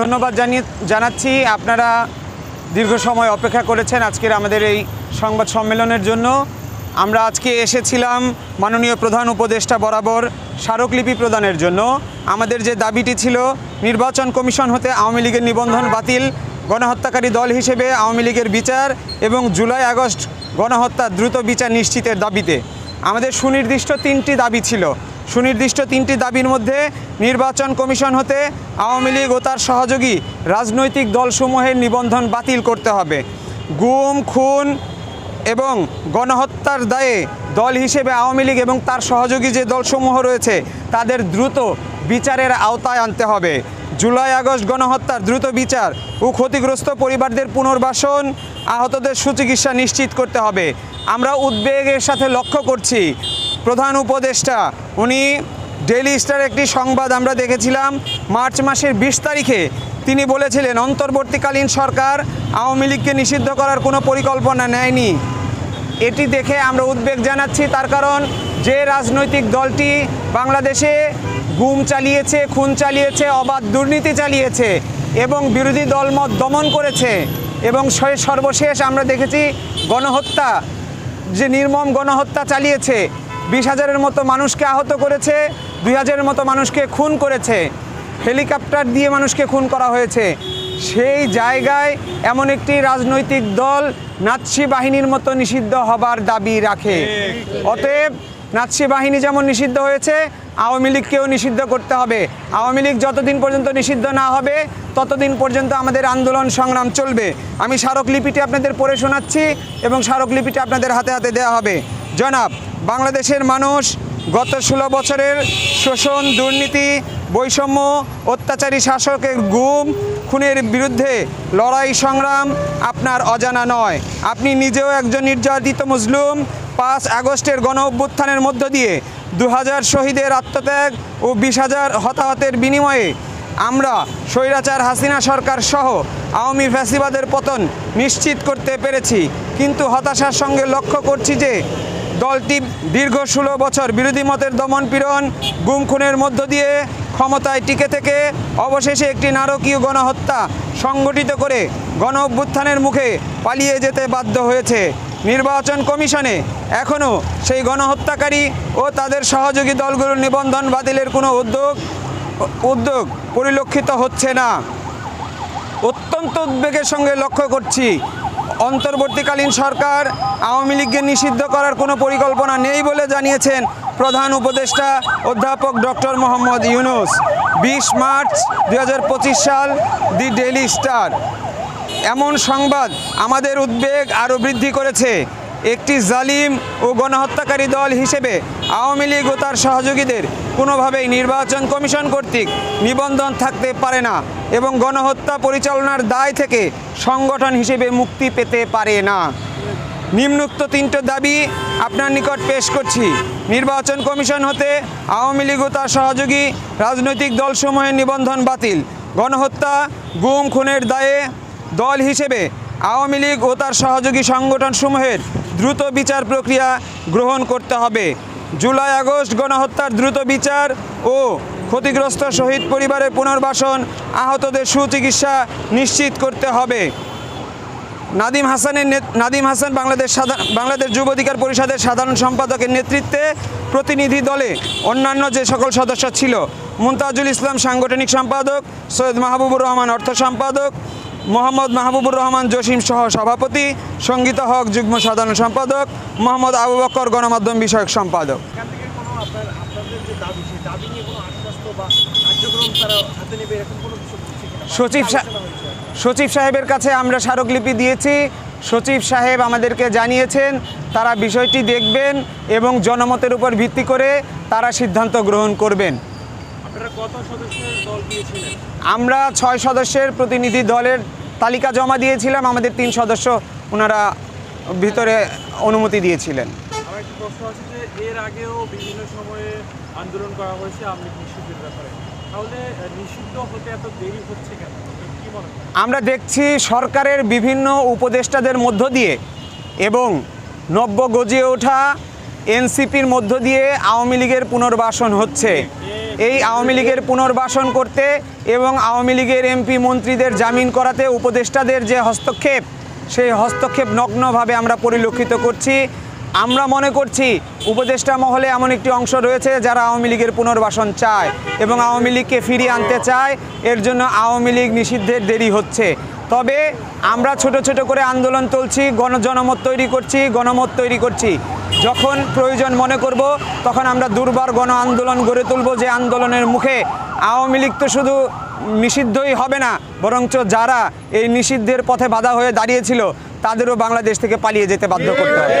ধন্যবাদ জানিয়ে জানাচ্ছি। আপনারা দীর্ঘ সময় অপেক্ষা করেছেন আজকের আমাদের এই সংবাদ সম্মেলনের জন্য। আমরা আজকে এসেছিলাম মাননীয় প্রধান উপদেষ্টা বরাবর স্মারকলিপি প্রদানের জন্য। আমাদের যে দাবিটি ছিল, নির্বাচন কমিশন হতে আওয়ামী লীগের নিবন্ধন বাতিল, গণহত্যাকারী দল হিসেবে আওয়ামী লীগের বিচার এবং জুলাই আগস্ট গণহত্যা দ্রুত বিচার নিশ্চিতের দাবিতে। আমাদের সুনির্দিষ্ট তিনটি দাবি ছিল। সুনির্দিষ্ট তিনটি দাবির মধ্যে নির্বাচন কমিশন হতে আওয়ামী লীগ ও তার সহযোগী রাজনৈতিক দলসমূহের নিবন্ধন বাতিল করতে হবে। গুম, খুন এবং গণহত্যার দায়ে দল হিসেবে আওয়ামী লীগ এবং তার সহযোগী যে দলসমূহ রয়েছে, তাদের দ্রুত বিচারের আওতায় আনতে হবে। জুলাই আগস্ট গণহত্যার দ্রুত বিচার ও ক্ষতিগ্রস্ত পরিবারদের পুনর্বাসন আহতদের সুচিকিৎসা নিশ্চিত করতে হবে। আমরা উদ্বেগের সাথে লক্ষ্য করছি। প্রধান উপদেষ্টা উনি ডেইলি স্টার একটি সংবাদ আমরা দেখেছিলাম। মার্চ মাসের বিশ তারিখে তিনি বলেছিলেন, অন্তর্বর্তীকালীন সরকার আওয়ামী লীগকে নিষিদ্ধ করার কোনো পরিকল্পনা নেয়নি। এটি দেখে আমরা উদ্বেগ জানাচ্ছি। তার কারণ, যে রাজনৈতিক দলটি বাংলাদেশে গুম চালিয়েছে, খুন চালিয়েছে, অবাধ দুর্নীতি চালিয়েছে এবং বিরোধী দলমত দমন করেছে এবং সর্বশেষ আমরা দেখেছি গণহত্যা, যে নির্মম গণহত্যা চালিয়েছে। বিশ হাজারের মতো মানুষকে আহত করেছে, দুই হাজারের মতো মানুষকে খুন করেছে। হেলিকপ্টার দিয়ে মানুষকে খুন করা হয়েছে। সেই জায়গায় এমন একটি রাজনৈতিক দল নাৎসি বাহিনীর মতো নিষিদ্ধ হবার দাবি রাখে। অতএব নাৎসি বাহিনী যেমন নিষিদ্ধ হয়েছে, আওয়ামী লীগকেও নিষিদ্ধ করতে হবে। আওয়ামী লীগ যতদিন পর্যন্ত নিষিদ্ধ না হবে, ততদিন পর্যন্ত আমাদের আন্দোলন সংগ্রাম চলবে। আমি স্মারকলিপিটি আপনাদের পড়ে শোনাচ্ছি এবং স্মারকলিপিটি আপনাদের হাতে হাতে দেওয়া হবে। জনাব বাংলাদেশের মানুষ গত ষোলো বছরের শোষণ, দুর্নীতি, বৈষম্য, অত্যাচারী শাসকের গুম, খুনের বিরুদ্ধে লড়াই সংগ্রাম আপনার অজানা নয়। আপনি নিজেও একজন নির্যাতিত মুসলিম। পাঁচ আগস্টের গণ অভ্যুত্থানের মধ্য দিয়ে দু হাজার শহীদের আত্মত্যাগ ও বিশ হাজার হতাহতের বিনিময়ে আমরা স্বৈরাচার হাসিনা সরকার সহ আওয়ামী ফ্যাসিবাদের পতন নিশ্চিত করতে পেরেছি। কিন্তু হতাশার সঙ্গে লক্ষ্য করছি যে দলটি দীর্ঘ ষোলো বছর বিরোধী মতের দমন পীড়ন গুম খুনের মধ্য দিয়ে ক্ষমতায় টিকে থেকে অবশেষে একটি নারকীয় গণহত্যা সংগঠিত করে গণ অভ্যুত্থানের মুখে পালিয়ে যেতে বাধ্য হয়েছে। নির্বাচন কমিশনে এখনও সেই গণহত্যাকারী ও তাদের সহযোগী দলগুলোর নিবন্ধন বাতিলের কোনো উদ্যোগ উদ্যোগ পরিলক্ষিত হচ্ছে না। অত্যন্ত উদ্বেগের সঙ্গে লক্ষ্য করছি অন্তর্বর্তীকালীন সরকার আওয়ামী লীগকে নিষিদ্ধ করার কোনো পরিকল্পনা নেই বলে জানিয়েছেন প্রধান উপদেষ্টা অধ্যাপক ডক্টর মোহাম্মদ ইউনুস। বিশ মার্চ দু হাজার পঁচিশ সাল দি ডেলি স্টার। এমন সংবাদ আমাদের উদ্বেগ আরও বৃদ্ধি করেছে। একটি জালিম ও গণহত্যাকারী দল হিসেবে আওয়ামী লীগ ও তার সহযোগীদের কোনোভাবেই নির্বাচন কমিশন কর্তৃক নিবন্ধন থাকতে পারে না এবং গণহত্যা পরিচালনার দায় থেকে সংগঠন হিসেবে মুক্তি পেতে পারে না। নিম্নোক্ত তিনটে দাবি আপনার নিকট পেশ করছি। নির্বাচন কমিশন হতে আওয়ামী লীগ ও তার সহযোগী রাজনৈতিক দলসমূহের নিবন্ধন বাতিল। গণহত্যা, গুম, খুনের দায়ে দল হিসেবে আওয়ামী লীগ ও তার সহযোগী সংগঠনসমূহের দ্রুত বিচার প্রক্রিয়া গ্রহণ করতে হবে। জুলাই আগস্ট গণহত্যার দ্রুত বিচার ও ক্ষতিগ্রস্ত শহীদ পরিবারের পুনর্বাসন আহতদের সুচিকিৎসা নিশ্চিত করতে হবে। নাদিম হাসানের নাদিম হাসান বাংলাদেশ বাংলাদেশ যুব অধিকার পরিষদের সাধারণ সম্পাদকের নেতৃত্বে প্রতিনিধি দলে অন্যান্য যে সকল সদস্য ছিল মুমতাজুল ইসলাম সাংগঠনিক সম্পাদক, সৈয়দ মাহবুবুর রহমান অর্থ সম্পাদক মোহাম্মদ মাহবুবুর রহমান জসিম সহ সভাপতি সঙ্গীতা হক যুগ্ম সাধারণ সম্পাদক মোহাম্মদ আবু বক্কর গণমাধ্যম বিষয়ক সম্পাদক? সচিব সচিব সাহেবের কাছে আমরা স্মারকলিপি দিয়েছি। সচিব সাহেব আমাদেরকে জানিয়েছেন তারা বিষয়টি দেখবেন এবং জনমতের উপর ভিত্তি করে তারা সিদ্ধান্ত গ্রহণ করবেন। আমরা ছয় সদস্যের প্রতিনিধি দলের তালিকা জমা দিয়েছিলাম। আমাদের তিন সদস্য ওনারা ভিতরে অনুমতি দিয়েছিলেন। প্রশ্ন আছে যে এর আগেও বিভিন্ন সময়ে আন্দোলন করা হয়েছে আপনি নিষিদ্ধের ব্যাপারে। তাহলে নিষিদ্ধ হতে এত দেরি হচ্ছে কেন? কি আমরা দেখছি সরকারের বিভিন্ন উপদেষ্টাদের মধ্য দিয়ে এবং নব্য গজিয়ে ওঠা এনসিপির মধ্য দিয়ে আওয়ামী লীগের পুনর্বাসন হচ্ছে। এই আওয়ামী লীগের পুনর্বাসন করতে এবং আওয়ামী লীগের এমপি মন্ত্রীদের জামিন করাতে উপদেষ্টাদের যে হস্তক্ষেপ, সেই হস্তক্ষেপ নগ্নভাবে আমরা পরিলক্ষিত করছি। আমরা মনে করছি উপদেষ্টা মহলে এমন একটি অংশ রয়েছে যারা আওয়ামী লীগের পুনর্বাসন চায় এবং আওয়ামী লীগকে ফিরিয়ে আনতে চায়। এর জন্য আওয়ামী লীগ নিষিদ্ধের দেরি হচ্ছে। তবে আমরা ছোট ছোট করে আন্দোলন তুলছি, গণজনমত তৈরি করছি, গণমত তৈরি করছি। যখন প্রয়োজন মনে করব, তখন আমরা দুর্বার গণ আন্দোলন গড়ে তুলব যে আন্দোলনের মুখে। আওয়ামী লীগ তো শুধু নিষিদ্ধই হবে না, বরঞ্চ যারা এই নিষিদ্ধের পথে বাধা হয়ে দাঁড়িয়েছিল, তাদেরও বাংলাদেশ থেকে পালিয়ে যেতে বাধ্য করতে হবে।